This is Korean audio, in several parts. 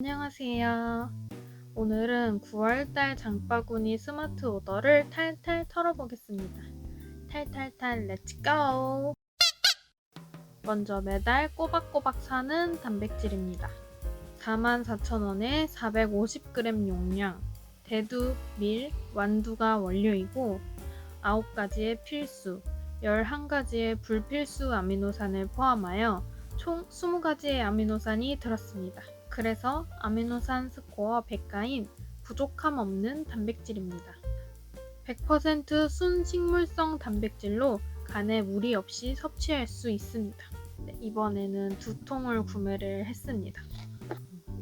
안녕하세요. 오늘은 9월달 장바구니 스마트 오더를 탈탈 털어보겠습니다. 탈탈탈 렛츠고! 먼저 매달 꼬박꼬박 사는 단백질입니다. 44,000원에 450g 용량, 대두, 밀, 완두가 원료이고 9가지의 필수, 11가지의 불필수 아미노산을 포함하여 총 20가지의 아미노산이 들었습니다. 그래서 아미노산 스코어 100가인 부족함 없는 단백질입니다. 100% 순 식물성 단백질로 간에 무리 없이 섭취할 수 있습니다. 네, 이번에는 두 통을 구매를 했습니다.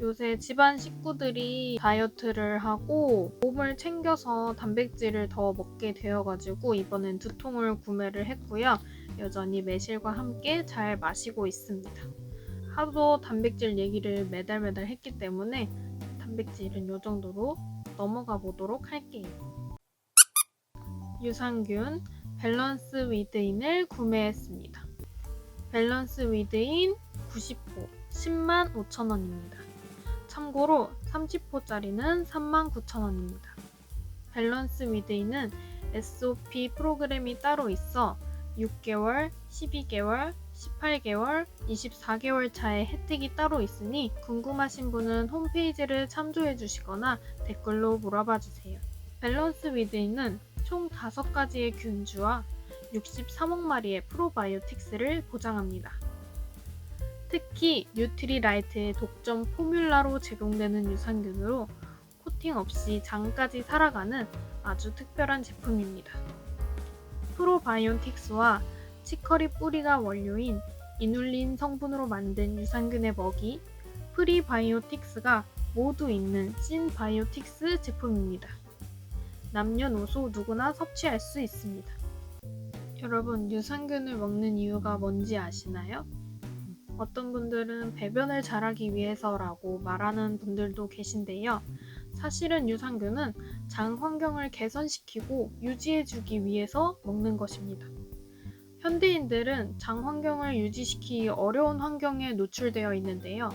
요새 집안 식구들이 다이어트를 하고 몸을 챙겨서 단백질을 더 먹게 되어가지고 이번엔 두 통을 구매를 했고요. 여전히 매실과 함께 잘 마시고 있습니다. 하도 단백질 얘기를 매달 매달 했기 때문에 단백질은 이 정도로 넘어가 보도록 할게요. 유산균 밸런스 위드인을 구매했습니다. 밸런스 위드인 90호 10만 5천원입니다. 참고로 30호짜리는 3만 9천원입니다. 밸런스 위드인은 SOP 프로그램이 따로 있어 6개월, 12개월, 18개월, 24개월 차의 혜택이 따로 있으니 궁금하신 분은 홈페이지를 참조해 주시거나 댓글로 물어봐 주세요. 밸런스 위드인은 총 5가지의 균주와 63억 마리의 프로바이오틱스를 보장합니다. 특히 뉴트리 라이트의 독점 포뮬라로 제공되는 유산균으로 코팅 없이 장까지 살아가는 아주 특별한 제품입니다. 프로바이오틱스와 치커리 뿌리가 원료인 이눌린 성분으로 만든 유산균의 먹이 프리바이오틱스가 모두 있는 신바이오틱스 제품입니다. 남녀노소 누구나 섭취할 수 있습니다. 여러분, 유산균을 먹는 이유가 뭔지 아시나요? 어떤 분들은 배변을 잘하기 위해서라고 말하는 분들도 계신데요. 사실은 유산균은 장 환경을 개선시키고 유지해주기 위해서 먹는 것입니다. 현대인들은 장 환경을 유지시키기 어려운 환경에 노출되어 있는데요.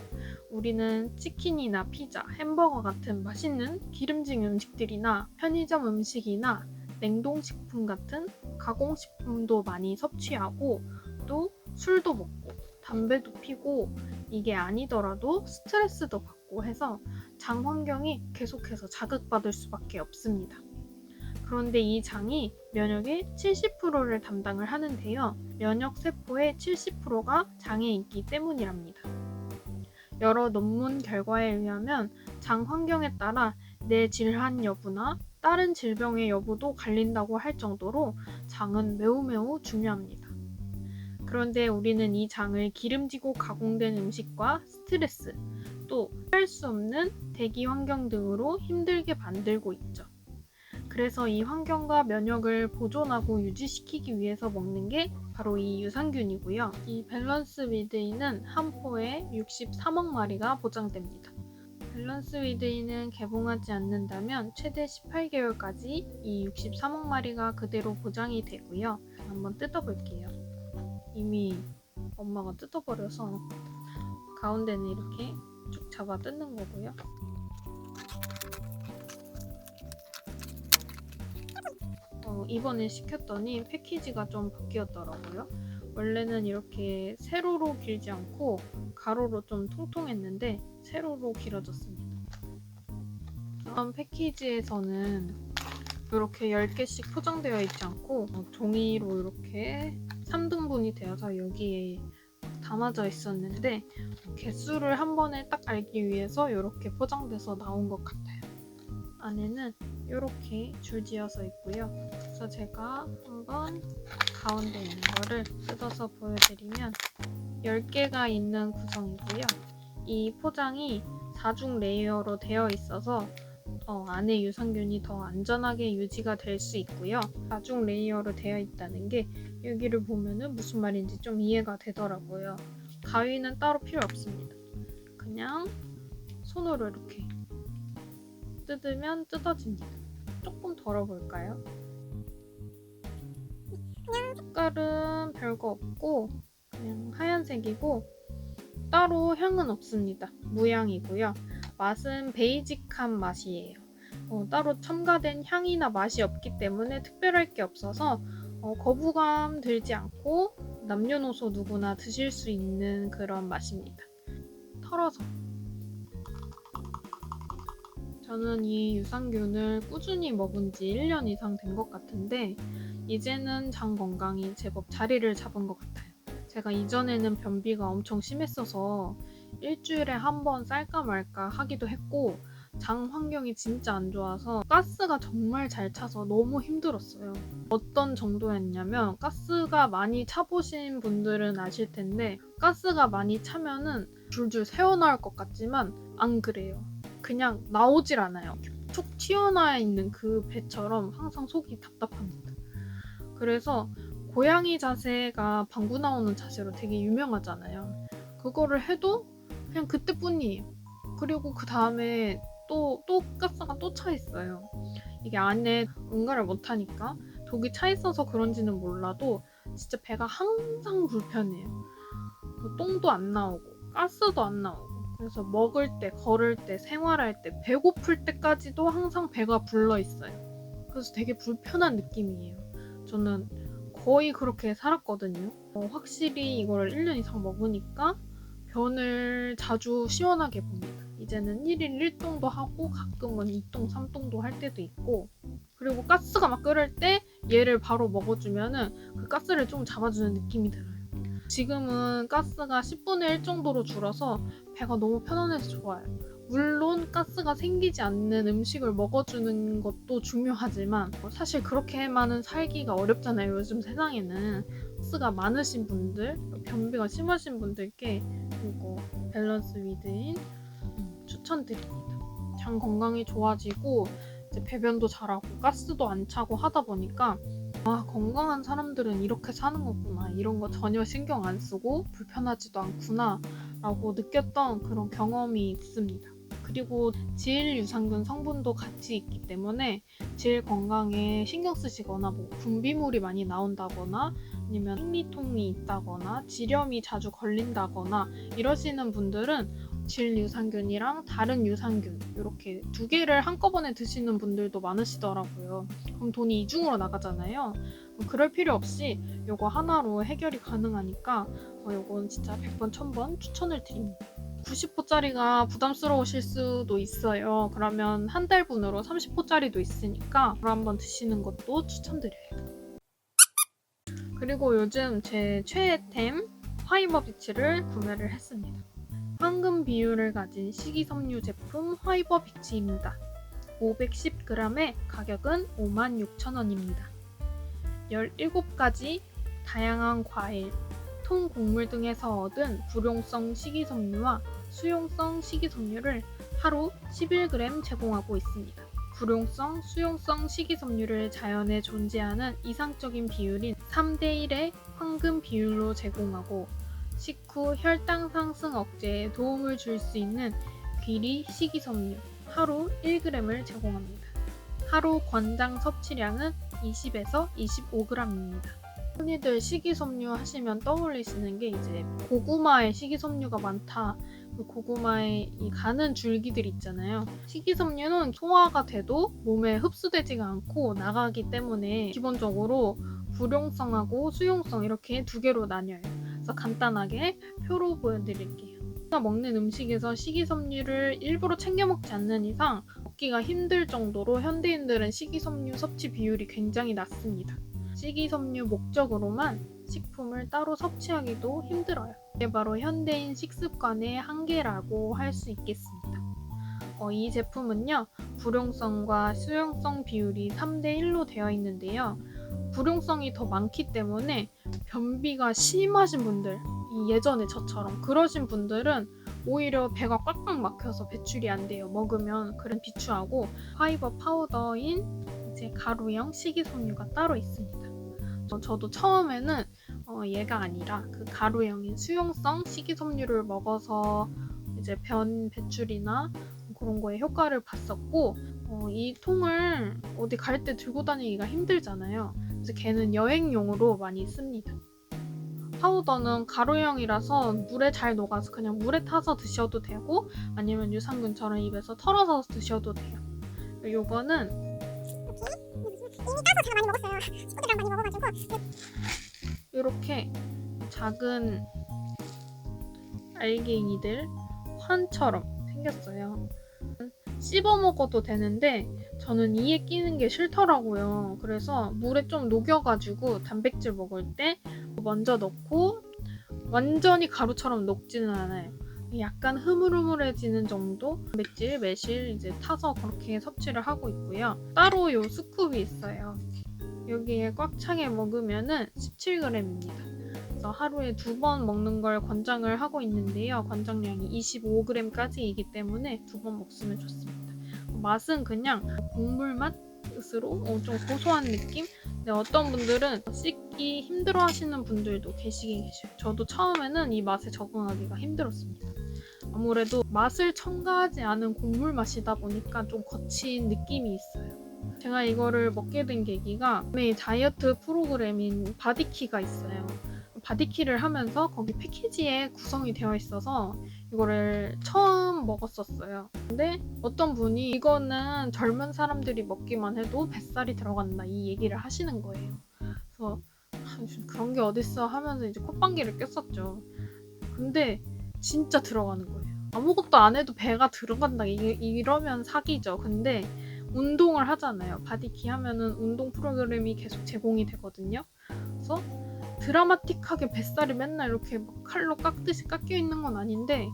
우리는 치킨이나 피자, 햄버거 같은 맛있는 기름진 음식들이나 편의점 음식이나 냉동식품 같은 가공식품도 많이 섭취하고 또 술도 먹고 담배도 피고 이게 아니더라도 스트레스도 받고 해서 장 환경이 계속해서 자극받을 수밖에 없습니다. 그런데 이 장이 면역의 70%를 담당을 하는데요. 면역 세포의 70%가 장에 있기 때문이랍니다. 여러 논문 결과에 의하면 장 환경에 따라 뇌 질환 여부나 다른 질병의 여부도 갈린다고 할 정도로 장은 매우 매우 중요합니다. 그런데 우리는 이 장을 기름지고 가공된 음식과 스트레스, 또 할 수 없는 대기 환경 등으로 힘들게 만들고 있죠. 그래서 이 환경과 면역을 보존하고 유지시키기 위해서 먹는 게 바로 이 유산균이고요. 이 밸런스 위드인은 한 포에 63억 마리가 보장됩니다. 밸런스 위드인은 개봉하지 않는다면 최대 18개월까지 이 63억 마리가 그대로 보장이 되고요. 한번 뜯어볼게요. 이미 엄마가 뜯어버려서 가운데는 이렇게 쭉 잡아 뜯는 거고요. 어, 이번에 시켰더니 패키지가 좀 바뀌었더라고요. 원래는 이렇게 세로로 길지 않고 가로로 좀 통통했는데 세로로 길어졌습니다. 다음 패키지에서는 이렇게 10개씩 포장되어 있지 않고 어, 종이로 이렇게 3등분이 되어서 여기에 담아져 있었는데 개수를 한 번에 딱 알기 위해서 이렇게 포장돼서 나온 것 같아요. 안에는 이렇게 줄지어서 있고요. 그래서 제가 한번 가운데 있는 거를 뜯어서 보여드리면 10개가 있는 구성이고요. 이 포장이 4중 레이어로 되어 있어서 어, 안에 유산균이 더 안전하게 유지가 될 수 있고요. 4중 레이어로 되어 있다는 게 여기를 보면은 무슨 말인지 좀 이해가 되더라고요. 가위는 따로 필요 없습니다. 그냥 손으로 이렇게 뜯으면 뜯어집니다. 조금 덜어볼까요? 색깔은 별거 없고 그냥 하얀색이고 따로 향은 없습니다. 무향이고요. 맛은 베이직한 맛이에요. 어, 따로 첨가된 향이나 맛이 없기 때문에 특별할 게 없어서 어, 거부감 들지 않고 남녀노소 누구나 드실 수 있는 그런 맛입니다. 털어서 저는 이 유산균을 꾸준히 먹은 지 1년 이상 된 것 같은데 이제는 장 건강이 제법 자리를 잡은 것 같아요. 제가 이전에는 변비가 엄청 심했어서 일주일에 한 번 쌀까 말까 하기도 했고 장 환경이 진짜 안 좋아서 가스가 정말 잘 차서 너무 힘들었어요. 어떤 정도였냐면 가스가 많이 차보신 분들은 아실 텐데 가스가 많이 차면은 줄줄 새어나올 것 같지만 안 그래요. 그냥 나오질 않아요. 툭 튀어나와 있는 그 배처럼 항상 속이 답답합니다. 그래서 고양이 자세가 방구 나오는 자세로 되게 유명하잖아요. 그거를 해도 그냥 그때뿐이에요. 그리고 그 다음에 또, 또 가스가 또 차 있어요. 이게 안에 응가를 못하니까 독이 차 있어서 그런지는 몰라도 진짜 배가 항상 불편해요. 뭐 똥도 안 나오고 가스도 안 나오고 그래서 먹을 때, 걸을 때, 생활할 때, 배고플 때까지도 항상 배가 불러 있어요. 그래서 되게 불편한 느낌이에요. 저는 거의 그렇게 살았거든요. 어, 확실히 이걸 1년 이상 먹으니까 변을 자주 시원하게 봅니다. 이제는 1일 1동도 하고 가끔은 2동, 3동도 할 때도 있고 그리고 가스가 막 끓을 때 얘를 바로 먹어주면은 그 가스를 좀 잡아주는 느낌이 들어요. 지금은 가스가 10분의 1 정도로 줄어서 배가 너무 편안해서 좋아요. 물론 가스가 생기지 않는 음식을 먹어주는 것도 중요하지만 사실 그렇게만은 살기가 어렵잖아요. 요즘 세상에는 가스가 많으신 분들, 변비가 심하신 분들께 이거 밸런스 위드인 음, 추천드립니다. 장 건강이 좋아지고 배변도 잘하고 가스도 안 차고 하다 보니까 아 건강한 사람들은 이렇게 사는 거구나 이런 거 전혀 신경 안 쓰고 불편하지도 않구나 라고 느꼈던 그런 경험이 있습니다. 그리고 질 유산균 성분도 같이 있기 때문에 질 건강에 신경 쓰시거나 뭐 분비물이 많이 나온다거나 아니면 생리통이 있다거나 지렴이 자주 걸린다거나 이러시는 분들은 질 유산균이랑 다른 유산균 이렇게 두 개를 한꺼번에 드시는 분들도 많으시더라고요. 그럼 돈이 이중으로 나가잖아요. 그럴 필요 없이 이거 하나로 해결이 가능하니까 이건 진짜 100번, 1000번 추천을 드립니다. 90호짜리가 부담스러우실 수도 있어요. 그러면 한 달분으로 30호짜리도 있으니까 그걸 한번 드시는 것도 추천드려요. 그리고 요즘 제 최애템 화이버 비치를 구매를 했습니다. 황금 비율을 가진 식이섬유 제품 화이버비치입니다. 510g의 가격은 56,000원입니다. 17가지 다양한 과일, 통 곡물 등에서 얻은 불용성 식이섬유와 수용성 식이섬유를 하루 11g 제공하고 있습니다. 불용성, 수용성 식이섬유를 자연에 존재하는 이상적인 비율인 3대1의 황금 비율로 제공하고 식후 혈당 상승 억제에 도움을 줄 수 있는 귀리 식이섬유 하루 1g을 제공합니다. 하루 권장 섭취량은 20에서 25g입니다. 흔히들 식이섬유 하시면 떠올리시는 게 이제 고구마에 식이섬유가 많다. 그 고구마에 이 가는 줄기들 있잖아요. 식이섬유는 소화가 돼도 몸에 흡수되지가 않고 나가기 때문에 기본적으로 불용성하고 수용성 이렇게 두 개로 나뉘어요. 그래서 간단하게 표로 보여드릴게요. 먹는 음식에서 식이섬유를 일부러 챙겨 먹지 않는 이상 먹기가 힘들 정도로 현대인들은 식이섬유 섭취 비율이 굉장히 낮습니다. 식이섬유 목적으로만 식품을 따로 섭취하기도 힘들어요. 이게 바로 현대인 식습관의 한계라고 할 수 있겠습니다. 어, 이 제품은요, 불용성과 수용성 비율이 3대 1로 되어 있는데요. 불용성이 더 많기 때문에 변비가 심하신 분들, 예전에 저처럼 그러신 분들은 오히려 배가 꽉꽉 막혀서 배출이 안 돼요. 먹으면 그런 비추하고 파이버 파우더인 이제 가루형 식이섬유가 따로 있습니다. 저 도 처음에는 어, 얘가 아니라 그 가루형인 수용성 식이섬유를 먹어서 이제 변 배출이나 그런 거에 효과를 봤었고 어, 이 통을 어디 갈 때 들고 다니기가 힘들잖아요. 그래서 걔는 여행용으로 많이 씁니다. 파우더는 가루형이라서 물에 잘 녹아서 그냥 물에 타서 드셔도 되고 아니면 유산균처럼 입에서 털어서 드셔도 돼요. 요거는 이렇게 작은 알갱이들 환처럼 생겼어요. 씹어 먹어도 되는데 저는 이에 끼는 게 싫더라고요. 그래서 물에 좀 녹여가지고 단백질 먹을 때 먼저 넣고 완전히 가루처럼 녹지는 않아요. 약간 흐물흐물해지는 정도 단백질, 매실 이제 타서 그렇게 섭취를 하고 있고요. 따로 요 스쿱이 있어요. 여기에 꽉 차게 먹으면은 17g입니다. 그래서 하루에 두 번 먹는 걸 권장을 하고 있는데요. 권장량이 25g까지이기 때문에 두 번 먹으면 좋습니다. 맛은 그냥 국물 맛으로 어, 좀 고소한 느낌? 근데 어떤 분들은 씻기 힘들어 하시는 분들도 계시긴 계셔요. 저도 처음에는 이 맛에 적응하기가 힘들었습니다. 아무래도 맛을 첨가하지 않은 곡물 맛이다 보니까 좀 거친 느낌이 있어요. 제가 이거를 먹게 된 계기가 네, 다이어트 프로그램인 바디키가 있어요. 바디키를 하면서 거기 패키지에 구성이 되어 있어서 이거를 처음 먹었었어요. 근데 어떤 분이 이거는 젊은 사람들이 먹기만 해도 뱃살이 들어간다 이 얘기를 하시는 거예요. 그래서 아, 그런 게 어딨어 하면서 이제 콧방귀를 꼈었죠. 근데 진짜 들어가는 거예요. 아무것도 안 해도 배가 들어간다 이, 이러면 사기죠. 근데 운동을 하잖아요. 바디키 하면은 운동 프로그램이 계속 제공이 되거든요. 그래서 드라마틱하게 뱃살이 맨날 이렇게 막 칼로 깎듯이 깎여 있는 건 아닌데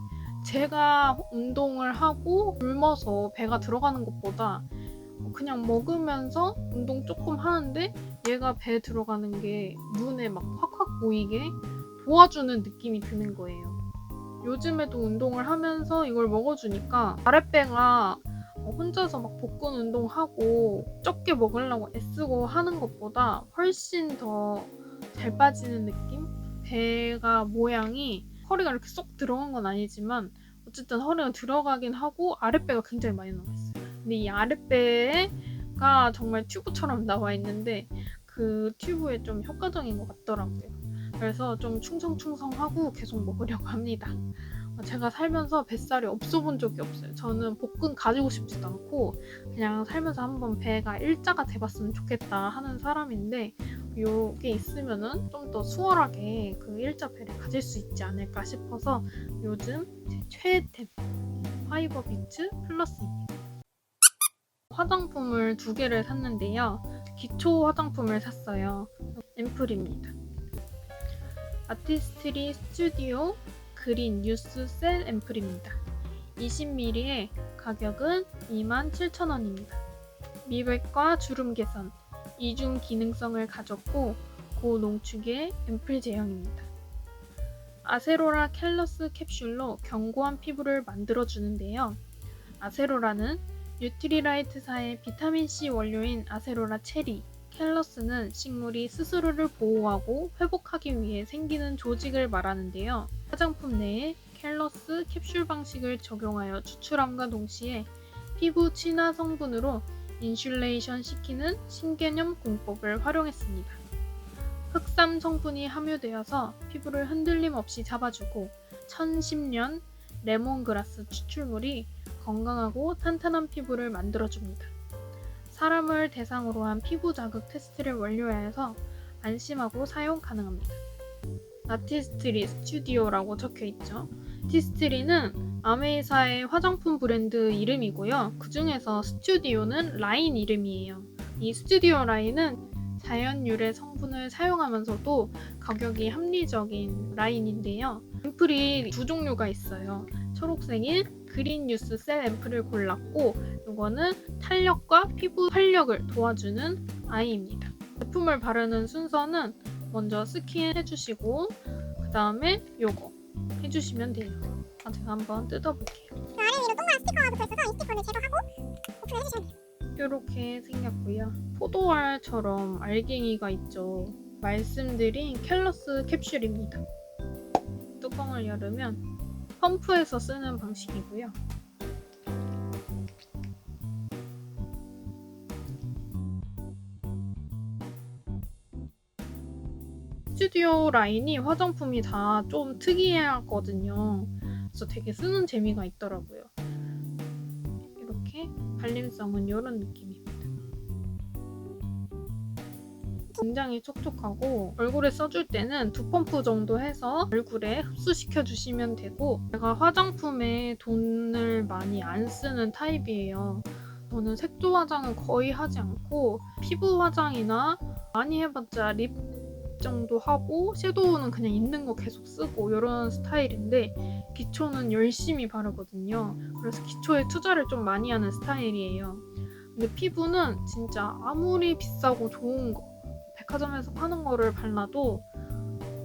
제가 운동을 하고 굶어서 배가 들어가는 것보다 그냥 먹으면서 운동 조금 하는데 얘가 배 들어가는 게 눈에 막 확확 보이게 도와주는 느낌이 드는 거예요. 요즘에도 운동을 하면서 이걸 먹어주니까 아랫배가 혼자서 막 복근 운동하고 적게 먹으려고 애쓰고 하는 것보다 훨씬 더 잘 빠지는 느낌? 배가 모양이 허리가 이렇게 쏙 들어간 건 아니지만 어쨌든 허리가 들어가긴 하고 아랫배가 굉장히 많이 나와 있어요. 근데 이 아랫배가 정말 튜브처럼 나와 있는데 그 튜브에 좀 효과적인 것 같더라고요. 그래서 좀 충성충성하고 계속 먹으려고 합니다. 제가 살면서 뱃살이 없어 본 적이 없어요. 저는 복근 가지고 싶지도 않고 그냥 살면서 한번 배가 일자가 돼봤으면 좋겠다 하는 사람인데 요게 있으면은 좀 더 수월하게 그 일자 배를 가질 수 있지 않을까 싶어서 요즘 제 최애템 파이버 비츠 플러스입니다. 화장품을 두 개를 샀는데요. 기초 화장품을 샀어요. 앰플입니다. 아티스트리 스튜디오 그린 뉴스 셀 앰플입니다. 20ml의 가격은 27,000원입니다. 미백과 주름 개선, 이중 기능성을 가졌고 고농축의 앰플 제형입니다. 아세로라 캘러스 캡슐로 견고한 피부를 만들어 주는데요. 아세로라는 뉴트리라이트사의 비타민C 원료인 아세로라 체리, 캘러스는 식물이 스스로를 보호하고 회복하기 위해 생기는 조직을 말하는데요. 화장품 내에 캘러스 캡슐 방식을 적용하여 추출함과 동시에 피부 친화 성분으로 인슐레이션 시키는 신개념 공법을 활용했습니다. 흑삼 성분이 함유되어서 피부를 흔들림 없이 잡아주고 1010년 레몬그라스 추출물이 건강하고 탄탄한 피부를 만들어줍니다. 사람을 대상으로 한 피부 자극 테스트를 완료해서 안심하고 사용 가능합니다. 아티스트리 스튜디오라고 적혀 있죠. 티스트리는 아메이사의 화장품 브랜드 이름이고요. 그 중에서 스튜디오는 라인 이름이에요. 이 스튜디오 라인은 자연 유래 성분을 사용하면서도 가격이 합리적인 라인인데요. 앰플이 두 종류가 있어요. 초록색인 그린 뉴스 셀 앰플을 골랐고 이거는 탄력과 피부 활력을 도와주는 아이입니다. 제품을 바르는 순서는 먼저 스킨 해주시고 그 다음에 요거 해주시면 돼요. 아, 제가 한번 뜯어볼게요. 그 아래 위로 동그란 스티커가 붙어 있어서 이 스티커를 제거하고 오픈을 해주시면 돼요. 이렇게 생겼고요. 포도알처럼 알갱이가 있죠. 말씀드린 캘러스 캡슐입니다. 뚜껑을 열으면 펌프에서 쓰는 방식이고요. 스튜디오 라인이 화장품이 다 좀 특이하거든요. 그래서 되게 쓰는 재미가 있더라고요. 이렇게 발림성은 이런 느낌입니다. 굉장히 촉촉하고 얼굴에 써줄 때는 두 펌프 정도 해서 얼굴에 흡수시켜 주시면 되고 제가 화장품에 돈을 많이 안 쓰는 타입이에요. 저는 색조 화장은 거의 하지 않고 피부 화장이나 많이 해봤자 립 정도 하고 섀도우는 그냥 있는 거 계속 쓰고 이런 스타일인데 기초는 열심히 바르거든요. 그래서 기초에 투자를 좀 많이 하는 스타일이에요. 근데 피부는 진짜 아무리 비싸고 좋은 거 백화점에서 파는 거를 발라도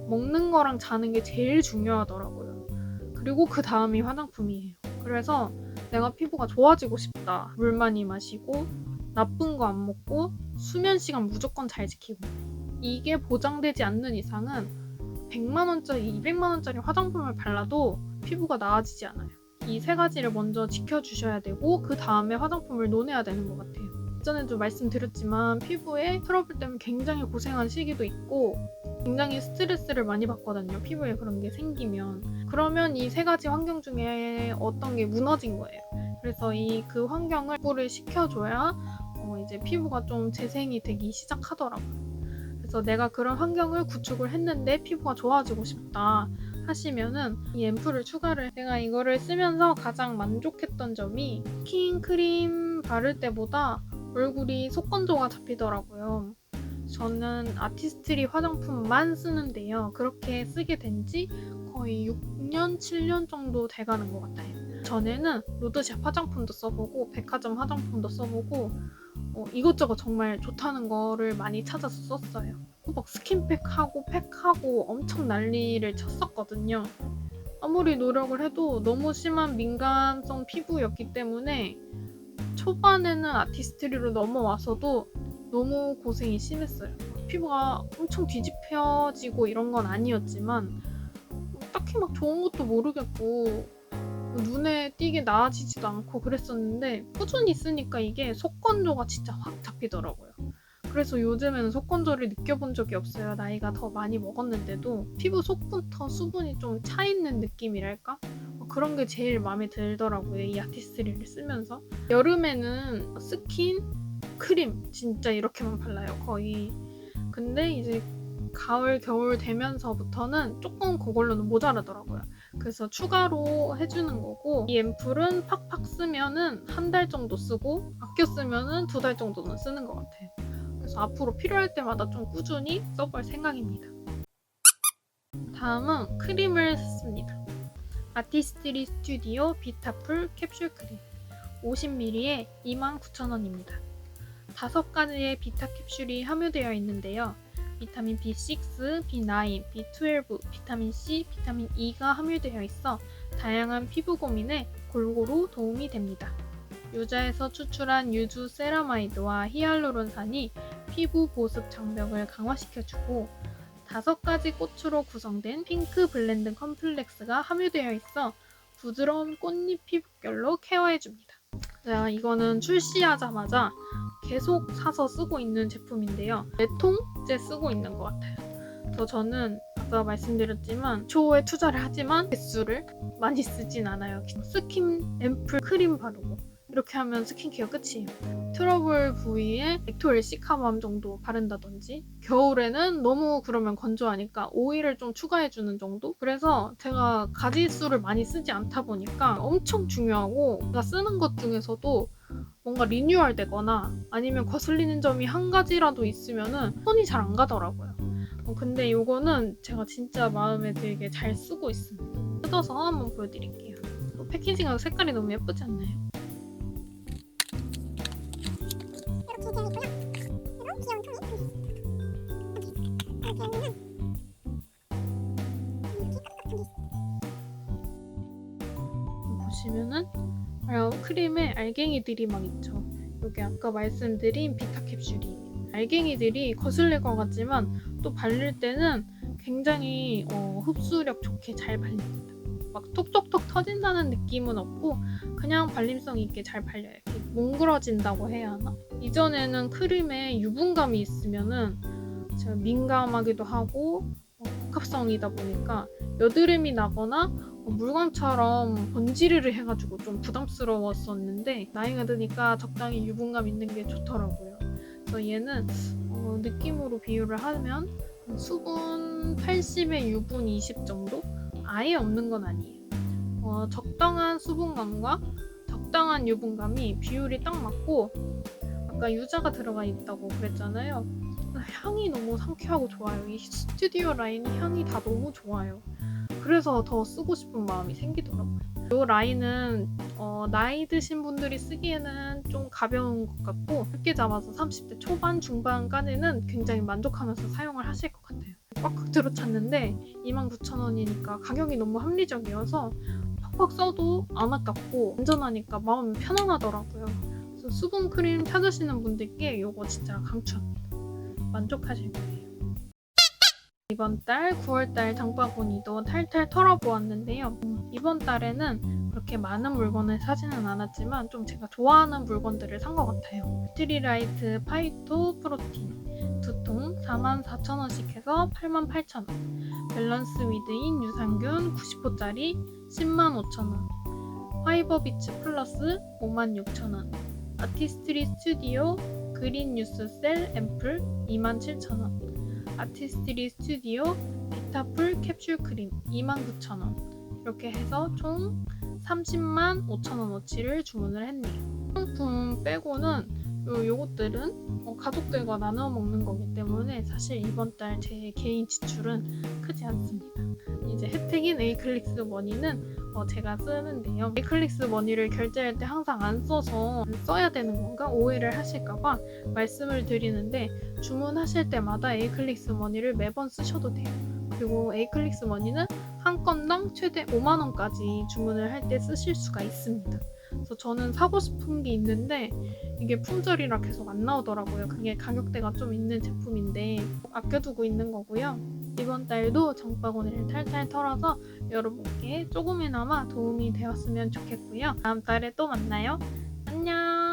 먹는 거랑 자는 게 제일 중요하더라고요. 그리고 그 다음이 화장품이에요. 그래서 내가 피부가 좋아지고 싶다. 물 많이 마시고 나쁜 거 안 먹고 수면 시간 무조건 잘 지키고 이게 보장되지 않는 이상은 100만 원짜리, 200만 원짜리 화장품을 발라도 피부가 나아지지 않아요. 이 세 가지를 먼저 지켜주셔야 되고 그 다음에 화장품을 논해야 되는 것 같아요. 예전에도 말씀드렸지만 피부에 트러블 때문에 굉장히 고생한 시기도 있고 굉장히 스트레스를 많이 받거든요. 피부에 그런 게 생기면 그러면 이 세 가지 환경 중에 어떤 게 무너진 거예요. 그래서 이 그 환경을 복구를 시켜줘야 어, 이제 피부가 좀 재생이 되기 시작하더라고요. 그래서 내가 그런 환경을 구축을 했는데 피부가 좋아지고 싶다 하시면은 이 앰플을 추가를 내가 이거를 쓰면서 가장 만족했던 점이 스킨 크림 바를 때보다 얼굴이 속건조가 잡히더라고요. 저는 아티스트리 화장품만 쓰는데요. 그렇게 쓰게 된 지 거의 6년, 7년 정도 돼가는 것 같아요. 전에는 로드샵 화장품도 써보고 백화점 화장품도 써보고 어, 이것저것 정말 좋다는 거를 많이 찾아서 썼어요. 막 스킨팩하고 팩하고 엄청 난리를 쳤었거든요. 아무리 노력을 해도 너무 심한 민감성 피부였기 때문에 초반에는 아티스트리로 넘어와서도 너무 고생이 심했어요. 피부가 엄청 뒤집혀지고 이런 건 아니었지만 딱히 막 좋은 것도 모르겠고 눈에 띄게 나아지지도 않고 그랬었는데 꾸준히 쓰니까 이게 속건조가 진짜 확 잡히더라고요. 그래서 요즘에는 속건조를 느껴본 적이 없어요. 나이가 더 많이 먹었는데도 피부 속부터 수분이 좀 차 있는 느낌이랄까? 어, 그런 게 제일 마음에 들더라고요. 이 아티스트리를 쓰면서. 여름에는 스킨, 크림 진짜 이렇게만 발라요. 거의. 근데 이제 가을, 겨울 되면서부터는 조금 그걸로는 모자라더라고요. 그래서 추가로 해주는 거고 이 앰플은 팍팍 쓰면은 한 달 정도 쓰고 아껴 쓰면은 두 달 정도는 쓰는 것 같아요. 그래서 앞으로 필요할 때마다 좀 꾸준히 써볼 생각입니다. 다음은 크림을 샀습니다. 아티스트리 스튜디오 비타풀 캡슐 크림 50ml에 29,000원입니다. 다섯 가지의 비타 캡슐이 함유되어 있는데요. 비타민 B6, B9, B12, 비타민 C, 비타민 E가 함유되어 있어 다양한 피부 고민에 골고루 도움이 됩니다. 유자에서 추출한 유주 세라마이드와 히알루론산이 피부 보습 장벽을 강화시켜주고 다섯 가지 꽃으로 구성된 핑크 블렌드 컴플렉스가 함유되어 있어 부드러운 꽃잎 피부결로 케어해줍니다. 제가 이거는 출시하자마자 계속 사서 쓰고 있는 제품인데요. 네 통째 쓰고 있는 것 같아요. 그래서 저는 아까 말씀드렸지만 초에 투자를 하지만 개수를 많이 쓰진 않아요. 스킨 앰플 크림 바르고 이렇게 하면 스킨케어 끝이에요. 트러블 부위에 엑토일 시카밤 정도 바른다든지 겨울에는 너무 그러면 건조하니까 오일을 좀 추가해주는 정도? 그래서 제가 가지 수를 많이 쓰지 않다 보니까 엄청 중요하고 제가 쓰는 것 중에서도 뭔가 리뉴얼 되거나 아니면 거슬리는 점이 한 가지라도 있으면은 손이 잘 안 가더라고요. 어, 근데 이거는 제가 진짜 마음에 들게 잘 쓰고 있습니다. 뜯어서 한번 보여드릴게요. 또 패키징하고 색깔이 너무 예쁘지 않나요? 알갱이들이 막 있죠. 여기 아까 말씀드린 비타 캡슐이 알갱이들이 거슬릴 것 같지만 또 바를 때는 굉장히 어, 흡수력 좋게 잘 발립니다. 막 톡톡톡 터진다는 느낌은 없고 그냥 발림성 있게 잘 발려요. 뭉그러진다고 해야 하나? 이전에는 크림에 유분감이 있으면은 제가 민감하기도 하고 복합성이다 보니까 여드름이 나거나 어, 물광처럼 번지르르 해가지고 좀 부담스러웠었는데 나이가 드니까 적당히 유분감 있는 게 좋더라고요. 그래서 얘는 어, 느낌으로 비유를 하면 수분 80에 유분 20 정도? 아예 없는 건 아니에요. 어, 적당한 수분감과 적당한 유분감이 비율이 딱 맞고 아까 유자가 들어가 있다고 그랬잖아요. 향이 너무 상쾌하고 좋아요. 이 스튜디오 라인 향이 다 너무 좋아요. 그래서 더 쓰고 싶은 마음이 생기더라고요. 이 라인은 어, 나이 드신 분들이 쓰기에는 좀 가벼운 것 같고 쉽게 잡아서 30대 초반 중반까지는 굉장히 만족하면서 사용을 하실 것 같아요. 꽉꽉 들어찼는데 29,000원이니까 가격이 너무 합리적이어서 팍팍 써도 안 아깝고 안전하니까 마음이 편안하더라고요. 그래서 수분 크림 찾으시는 분들께 이거 진짜 강추합니다. 만족하실 거예요. 이번 달 9월달 장바구니도 탈탈 털어보았는데요. 음, 이번 달에는 그렇게 많은 물건을 사지는 않았지만 좀 제가 좋아하는 물건들을 산 것 같아요. 트리라이트 파이토 프로틴 두 통 44,000원씩 해서 88,000원 밸런스 위드인 유산균 90호짜리 105,000원 파이버 비츠 플러스 56,000원 아티스트리 스튜디오 그린 뉴스 셀 앰플 27,000원 아티스트리 스튜디오 비타풀 캡슐 크림 29,000원 이렇게 해서 총 30만 5천원어치를 주문을 했네요. 상품 빼고는 요, 요것들은 어, 가족들과 나눠 먹는 거기 때문에 사실 이번 달 제 개인 지출은 크지 않습니다. 이제 혜택인 에이클릭스 머니는 어, 제가 쓰는데요. 에이클릭스 머니를 결제할 때 항상 안 써서 써야 되는 건가 오해를 하실까봐 말씀을 드리는데 주문하실 때마다 에이클릭스 머니를 매번 쓰셔도 돼요. 그리고 에이클릭스 머니는 한 건당 최대 5만 원까지 주문을 할 때 쓰실 수가 있습니다. 그래서 저는 사고 싶은 게 있는데 이게 품절이라 계속 안 나오더라고요. 그게 가격대가 좀 있는 제품인데 아껴두고 있는 거고요. 이번 달도 장바구니를 탈탈 털어서 여러분께 조금이나마 도움이 되었으면 좋겠고요. 다음 달에 또 만나요. 안녕!